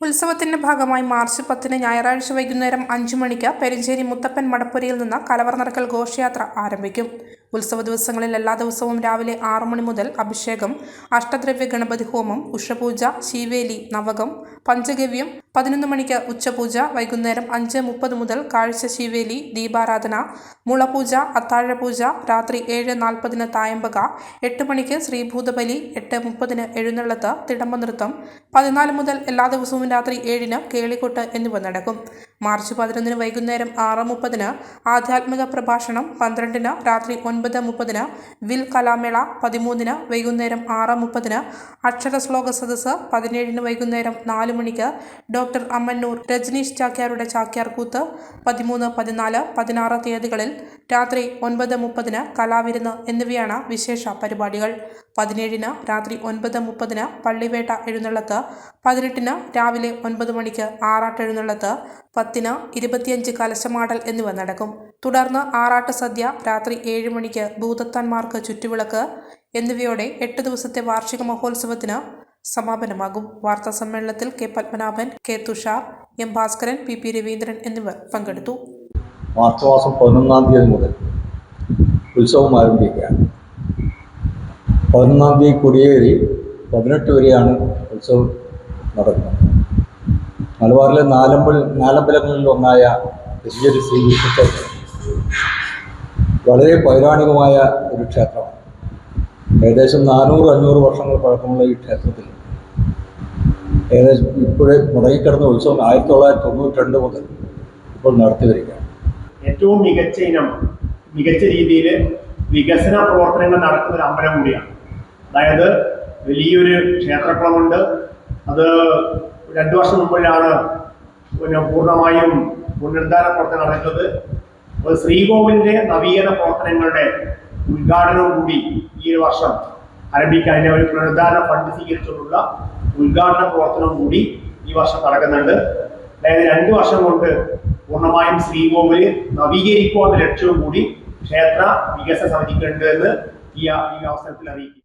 ഉത്സവത്തിന്റെ ഭാഗമായി മാർച്ച് പത്തിന് ഞായറാഴ്ച വൈകുന്നേരം അഞ്ചു മണിക്ക് പെരിഞ്ചേരി മുത്തപ്പൻ മടപ്പുരയിൽ നിന്ന് കലവർ നടക്കൽ ഘോഷയാത്ര ആരംഭിക്കും. ഉത്സവ ദിവസങ്ങളിൽ എല്ലാ ദിവസവും രാവിലെ ആറു മണി മുതൽ അഭിഷേകം അഷ്ടദ്രവ്യ ഗണപതി ഹോമം ഉഷപൂജ ശീവേലി നവകം പഞ്ചഗവ്യം പതിനൊന്ന് മണിക്ക് ഉച്ചപൂജ വൈകുന്നേരം അഞ്ച് മുപ്പത് മുതൽ കാഴ്ച ശീവേലി ദീപാരാധന മുളപൂജ അത്താഴപൂജ രാത്രി ഏഴ് നാൽപ്പതിന് തായമ്പക എട്ട് മണിക്ക് ശ്രീഭൂതബലി എട്ട് മുപ്പതിന് എഴുന്നള്ളത്ത് തിടമ്പ നൃത്തം പതിനാല് മുതൽ എല്ലാ ദിവസവും രാത്രി ഏഴിന് കേളിക്കൊട്ട് എന്നിവ നടക്കും. മാർച്ച് പതിനൊന്നിന് വൈകുന്നേരം ആറ് മുപ്പതിന് ആധ്യാത്മിക പ്രഭാഷണം പന്ത്രണ്ടിന് രാത്രി ഒൻപത് മുപ്പതിന് വിൽ കലാമേള പതിമൂന്നിന് വൈകുന്നേരം ആറ് മുപ്പതിന് അക്ഷര ശ്ലോക സദസ്സ് പതിനേഴിന് വൈകുന്നേരം നാല് മണിക്ക് ഡോക്ടർ അമ്മന്നൂർ രജനീഷ് ചാക്യാരുടെ ചാക്യാർ കൂത്ത് പതിമൂന്ന് പതിനാല് പതിനാറ് തീയതികളിൽ രാത്രി ഒൻപത് മുപ്പതിന് കലാവിരുന്ന് എന്നിവയാണ് വിശേഷ പരിപാടികൾ. പതിനേഴിന് രാത്രി ഒൻപത് മുപ്പതിന് പള്ളിവേട്ട എഴുന്നള്ളത്ത് പതിനെട്ടിന് രാവിലെ ഒൻപത് മണിക്ക് ആറാട്ട് എഴുന്നള്ളത്ത് പത്തിന് ഇരുപത്തിയഞ്ച് കലശമാടൽ എന്നിവ നടക്കും. തുടർന്ന് ആറാട്ട് സദ്യ രാത്രി ഏഴ് മണിക്ക് ഭൂതത്താന്മാർക്ക് ചുറ്റുവിളക്ക് എന്നിവയോടെ എട്ട് ദിവസത്തെ വാർഷിക മഹോത്സവത്തിന് സമാപനമാകും. വാർത്താ സമ്മേളനത്തിൽ K Padmanabhan K Thushar M Bhaskaran P P Raveendran എന്നിവർ പങ്കെടുത്തു. മാർച്ച് മാസം പതിനൊന്നാം തീയതി മുതൽ ഉത്സവം ആരംഭിക്കുകയാണ്. പതിനൊന്നാം തീയതി കൊടിയേറി പതിനെട്ട് വരെയാണ് ഉത്സവം നടക്കുന്നത്. മലബാറിലെ നാലമ്പൽ നാലമ്പലങ്ങളിൽ ഒന്നായ ശ്രീ ശ്രീ വിഷ്ണുക്ഷേത്രം. വളരെ പൗരാണികമായ ഒരു ക്ഷേത്രമാണ്. ഏകദേശം നാനൂറ് അഞ്ഞൂറ് വർഷങ്ങൾ പഴക്കമുള്ള ഈ ക്ഷേത്രത്തിൽ. ഏകദേശം ഇപ്പോഴേ മുടങ്ങിക്കിടന്ന ഉത്സവം ആയിരത്തി തൊള്ളായിരത്തി തൊണ്ണൂറ്റി രണ്ട് മുതൽ ഇപ്പോൾ നടത്തി വരികയാണ്. ഏറ്റവും മികച്ച ഇനം മികച്ച രീതിയിൽ വികസന പ്രവർത്തനങ്ങൾ നടക്കുന്ന ഒരു അമ്പലം കൂടിയാണ്. അതായത് വലിയൊരു ക്ഷേത്രക്കുളമുണ്ട്. അത് രണ്ടു വർഷം മുമ്പിലാണ് പിന്നെ പൂർണമായും പുനരുദ്ധാര പ്രവർത്തനം നടക്കുന്നത് അപ്പോൾ ശ്രീകോവിലിന്റെ നവീകരണ പ്രവർത്തനങ്ങളുടെ ഉദ്ഘാടനവും കൂടി ഈ ഒരു വർഷം ആരംഭിക്കാൻ അതിന്റെ ഒരു പുനരുദ്ധാരണ ഫണ്ട് സ്വീകരിച്ചുകൊണ്ടുള്ള ഉദ്ഘാടന പ്രവർത്തനവും കൂടി ഈ വർഷം നടക്കുന്നുണ്ട്. അതായത് രണ്ടു വർഷം കൊണ്ട് പൂർണമായും ശ്രീകോവിൽ നവീകരിക്കുക എന്ന ലക്ഷ്യവും കൂടി ക്ഷേത്ര വികസന സമിതിക്കുണ്ട് എന്ന് ഈ അവസരത്തിൽ അറിയിക്കും